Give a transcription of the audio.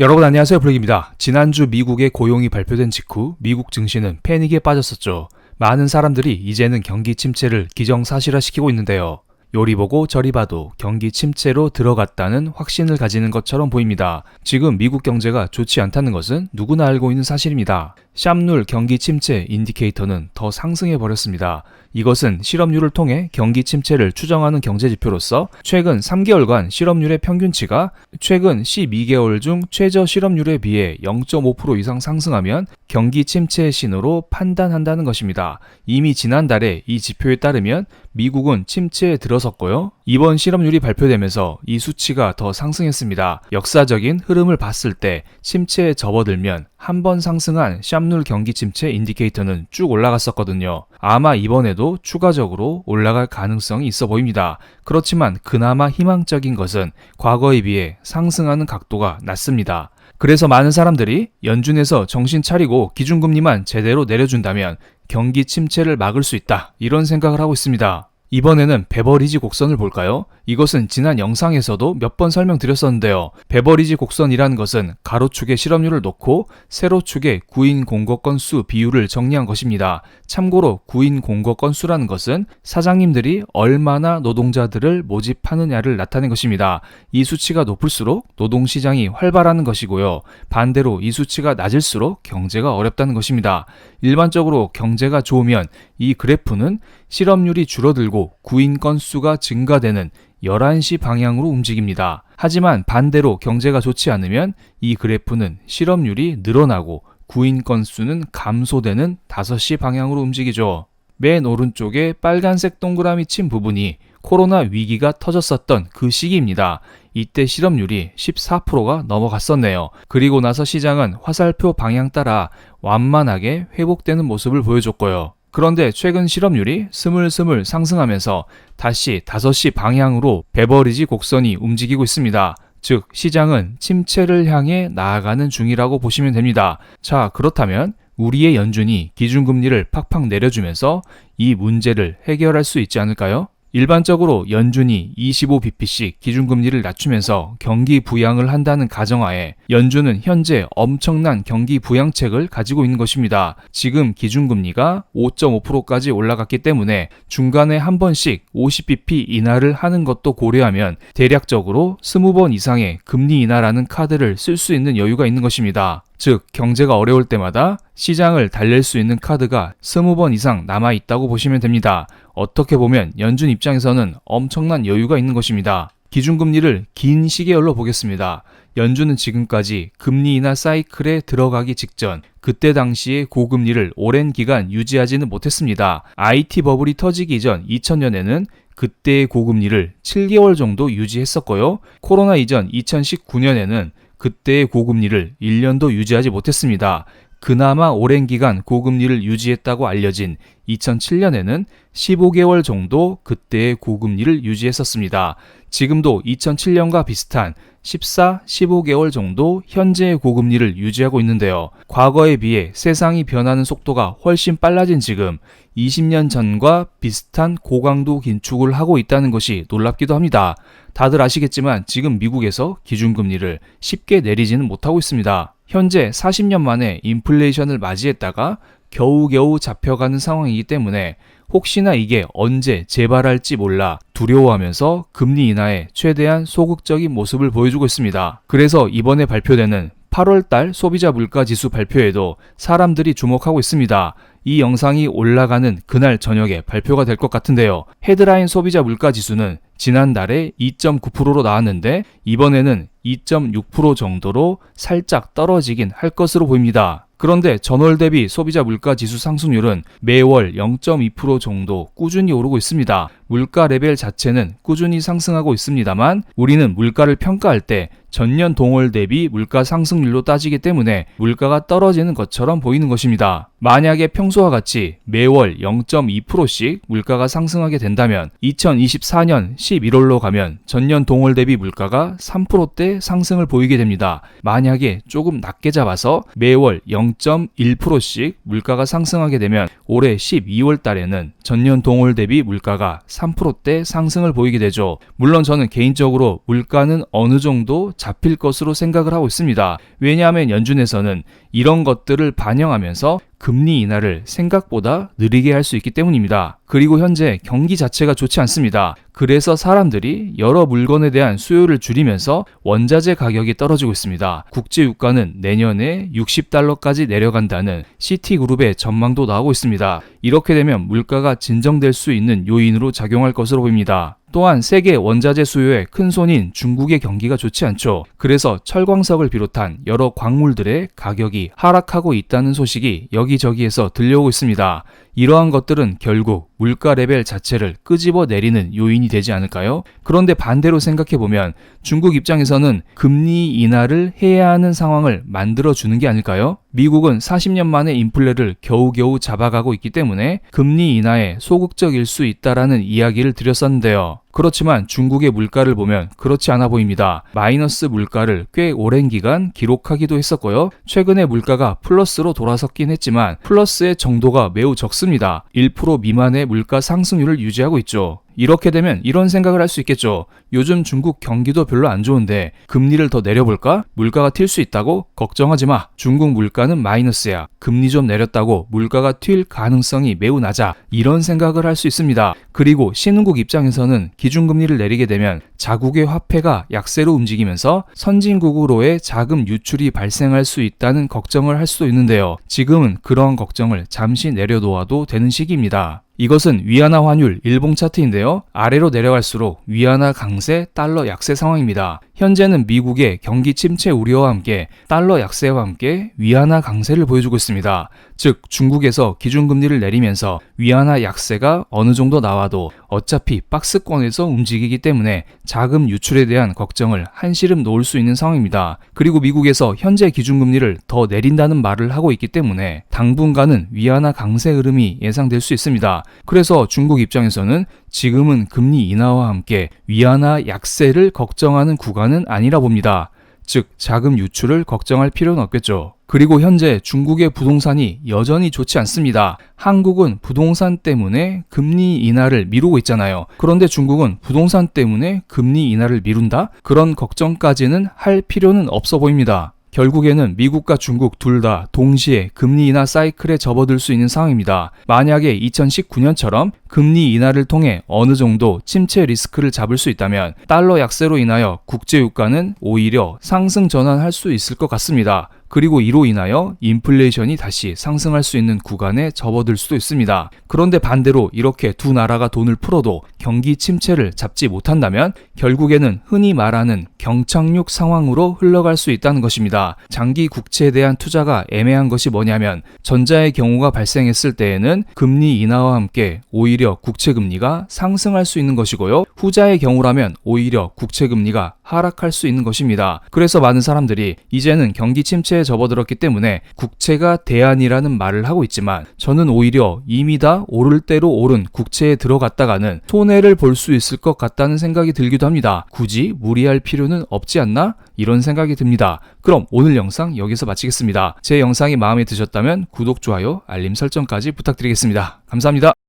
여러분 안녕하세요 블랙입니다. 지난주 미국의 고용이 발표된 직후 미국 증시는 패닉에 빠졌었죠. 많은 사람들이 이제는 경기 침체를 기정사실화시키고 있는데요. 요리 보고 저리 봐도 경기 침체로 들어갔다는 확신을 가지는 것처럼 보입니다. 지금 미국 경제가 좋지 않다는 것은 누구나 알고 있는 사실입니다. 샵눌 경기 침체 인디케이터는 더 상승해 버렸습니다. 이것은 실업률을 통해 경기 침체를 추정하는 경제 지표로서 최근 3개월간 실업률의 평균치가 최근 12개월 중 최저 실업률에 비해 0.5% 이상 상승하면 경기 침체의 신호로 판단한다는 것입니다. 이미 지난달에 이 지표에 따르면 미국은 침체에 들어섰고요. 이번 실업률이 발표되면서 이 수치가 더 상승했습니다. 역사적인 흐름을 봤을 때 침체에 접어들면 한 번 상승한 샵눌 경기 침체 인디케이터는 쭉 올라갔었거든요. 아마 이번에도 추가적으로 올라갈 가능성이 있어 보입니다. 그렇지만 그나마 희망적인 것은 과거에 비해 상승하는 각도가 낮습니다. 그래서 많은 사람들이 연준에서 정신 차리고 기준금리만 제대로 내려준다면 경기 침체를 막을 수 있다. 이런 생각을 하고 있습니다. 이번에는 베버리지 곡선을 볼까요? 이것은 지난 영상에서도 몇 번 설명드렸었는데요. 베버리지 곡선이라는 것은 가로축에 실업률을 놓고 세로축에 구인 공고 건수 비율을 정리한 것입니다. 참고로 구인 공고 건수라는 것은 사장님들이 얼마나 노동자들을 모집하느냐를 나타낸 것입니다. 이 수치가 높을수록 노동시장이 활발하는 것이고요. 반대로 이 수치가 낮을수록 경제가 어렵다는 것입니다. 일반적으로 경제가 좋으면 이 그래프는 실업률이 줄어들고 구인 건수가 증가되는 11시 방향으로 움직입니다. 하지만 반대로 경제가 좋지 않으면 이 그래프는 실업률이 늘어나고 구인 건수는 감소되는 5시 방향으로 움직이죠. 맨 오른쪽에 빨간색 동그라미 친 부분이 코로나 위기가 터졌었던 그 시기입니다. 이때 실업률이 14%가 넘어갔었네요. 그리고 나서 시장은 화살표 방향 따라 완만하게 회복되는 모습을 보여줬고요. 그런데 최근 실업률이 스물스물 상승하면서 다시 5시 방향으로 베버리지 곡선이 움직이고 있습니다. 즉, 시장은 침체를 향해 나아가는 중이라고 보시면 됩니다. 자, 그렇다면 우리의 연준이 기준금리를 팍팍 내려주면서 이 문제를 해결할 수 있지 않을까요? 일반적으로 연준이 25bp씩 기준금리를 낮추면서 경기 부양을 한다는 가정하에 연준은 현재 엄청난 경기 부양책을 가지고 있는 것입니다. 지금 기준금리가 5.5%까지 올라갔기 때문에 중간에 한 번씩 50bp 인하를 하는 것도 고려하면 대략적으로 20번 이상의 금리 인하라는 카드를 쓸 수 있는 여유가 있는 것입니다. 즉, 경제가 어려울 때마다 시장을 달랠 수 있는 카드가 20번 이상 남아 있다고 보시면 됩니다. 어떻게 보면 연준 입장에서는 엄청난 여유가 있는 것입니다. 기준금리를 긴 시계열로 보겠습니다. 연준은 지금까지 금리 인하 사이클에 들어가기 직전 그때 당시의 고금리를 오랜 기간 유지하지는 못했습니다. IT 버블이 터지기 전 2000년에는 그때의 고금리를 7개월 정도 유지했었고요. 코로나 이전 2019년에는 그때의 고금리를 1년도 유지하지 못했습니다. 그나마 오랜 기간 고금리를 유지했다고 알려진 2007년에는 15개월 정도 그때의 고금리를 유지했었습니다. 지금도 2007년과 비슷한 14, 15개월 정도 현재의 고금리를 유지하고 있는데요. 과거에 비해 세상이 변하는 속도가 훨씬 빨라진 지금 20년 전과 비슷한 고강도 긴축을 하고 있다는 것이 놀랍기도 합니다. 다들 아시겠지만 지금 미국에서 기준금리를 쉽게 내리지는 못하고 있습니다. 현재 40년 만에 인플레이션을 맞이했다가 겨우겨우 잡혀가는 상황이기 때문에 혹시나 이게 언제 재발할지 몰라 두려워하면서 금리 인하에 최대한 소극적인 모습을 보여주고 있습니다. 그래서 이번에 발표되는 8월달 소비자 물가 지수 발표에도 사람들이 주목하고 있습니다. 이 영상이 올라가는 그날 저녁에 발표가 될 것 같은데요. 헤드라인 소비자 물가 지수는 지난달에 2.9%로 나왔는데 이번에는 2.6% 정도로 살짝 떨어지긴 할 것으로 보입니다. 그런데 전월 대비 소비자 물가 지수 상승률은 매월 0.2% 정도 꾸준히 오르고 있습니다. 물가 레벨 자체는 꾸준히 상승하고 있습니다만 우리는 물가를 평가할 때 전년 동월 대비 물가 상승률로 따지기 때문에 물가가 떨어지는 것처럼 보이는 것입니다. 만약에 평소와 같이 매월 0.2%씩 물가가 상승하게 된다면 2024년 11월로 가면 전년 동월 대비 물가가 3%대 상승을 보이게 됩니다. 만약에 조금 낮게 잡아서 매월 0.1%씩 물가가 상승하게 되면 올해 12월 달에는 전년 동월 대비 물가가 3%대 상승을 보이게 되죠. 물론 저는 개인적으로 물가는 어느 정도 잡힐 것으로 생각을 하고 있습니다. 왜냐하면 연준에서는 이런 것들을 반영하면서 금리 인하를 생각보다 느리게 할 수 있기 때문입니다. 그리고 현재 경기 자체가 좋지 않습니다. 그래서 사람들이 여러 물건에 대한 수요를 줄이면서 원자재 가격이 떨어지고 있습니다. 국제 유가는 내년에 60달러까지 내려간다는 시티그룹의 전망도 나오고 있습니다. 이렇게 되면 물가가 진정될 수 있는 요인으로 작용할 것으로 보입니다. 또한 세계 원자재 수요의 큰 손인 중국의 경기가 좋지 않죠. 그래서 철광석을 비롯한 여러 광물들의 가격이 하락하고 있다는 소식이 여기저기에서 들려오고 있습니다. 이러한 것들은 결국 물가 레벨 자체를 끄집어 내리는 요인이 되지 않을까요? 그런데 반대로 생각해 보면 중국 입장에서는 금리 인하를 해야 하는 상황을 만들어 주는 게 아닐까요? 미국은 40년 만에 인플레를 겨우겨우 잡아가고 있기 때문에 금리 인하에 소극적일 수 있다라는 이야기를 드렸었는데요. 그렇지만 중국의 물가를 보면 그렇지 않아 보입니다. 마이너스 물가를 꽤 오랜 기간 기록하기도 했었고요. 최근에 물가가 플러스로 돌아섰긴 했지만 플러스의 정도가 매우 적습니다. 1% 미만의 물가 상승률을 유지하고 있죠. 이렇게 되면 이런 생각을 할 수 있겠죠. 요즘 중국 경기도 별로 안 좋은데 금리를 더 내려볼까? 물가가 튈 수 있다고? 걱정하지 마. 중국 물가는 마이너스야. 금리 좀 내렸다고 물가가 튈 가능성이 매우 낮아. 이런 생각을 할 수 있습니다. 그리고 신흥국 입장에서는 기준금리를 내리게 되면 자국의 화폐가 약세로 움직이면서 선진국으로의 자금 유출이 발생할 수 있다는 걱정을 할 수도 있는데요. 지금은 그러한 걱정을 잠시 내려놓아도 되는 시기입니다. 이것은 위안화 환율 일봉 차트인데요. 아래로 내려갈수록 위안화 강세, 달러 약세 상황입니다. 현재는 미국의 경기 침체 우려와 함께 달러 약세와 함께 위안화 강세를 보여주고 있습니다. 즉 중국에서 기준금리를 내리면서 위안화 약세가 어느 정도 나와도 어차피 박스권에서 움직이기 때문에 자금 유출에 대한 걱정을 한시름 놓을 수 있는 상황입니다. 그리고 미국에서 현재 기준금리를 더 내린다는 말을 하고 있기 때문에 당분간은 위안화 강세 흐름이 예상될 수 있습니다. 그래서 중국 입장에서는 지금은 금리 인하와 함께 위안화 약세를 걱정하는 구간은 아니라 봅니다. 즉 자금 유출을 걱정할 필요는 없겠죠. 그리고 현재 중국의 부동산이 여전히 좋지 않습니다. 한국은 부동산 때문에 금리 인하를 미루고 있잖아요. 그런데 중국은 부동산 때문에 금리 인하를 미룬다? 그런 걱정까지는 할 필요는 없어 보입니다. 결국에는 미국과 중국 둘 다 동시에 금리 인하 사이클에 접어들 수 있는 상황입니다. 만약에 2019년처럼 금리 인하를 통해 어느 정도 침체 리스크를 잡을 수 있다면 달러 약세로 인하여 국제 유가는 오히려 상승 전환할 수 있을 것 같습니다. 그리고 이로 인하여 인플레이션이 다시 상승할 수 있는 구간에 접어들 수도 있습니다. 그런데 반대로 이렇게 두 나라가 돈을 풀어도 경기 침체를 잡지 못한다면 결국에는 흔히 말하는 경착륙 상황으로 흘러갈 수 있다는 것입니다. 장기 국채에 대한 투자가 애매한 것이 뭐냐면 전자의 경우가 발생했을 때에는 금리 인하와 함께 오히려 국채 금리가 상승할 수 있는 것이고요. 후자의 경우라면 오히려 국채 금리가 하락할 수 있는 것입니다. 그래서 많은 사람들이 이제는 경기 침체에 접어들었기 때문에 국채가 대안이라는 말을 하고 있지만 저는 오히려 이미 다 오를 대로 오른 국채에 들어갔다가는 손해를 볼 수 있을 것 같다는 생각이 들기도 합니다. 굳이 무리할 필요는 없지 않나? 이런 생각이 듭니다. 그럼 오늘 영상 여기서 마치겠습니다. 제 영상이 마음에 드셨다면 구독, 좋아요, 알림 설정까지 부탁드리겠습니다. 감사합니다.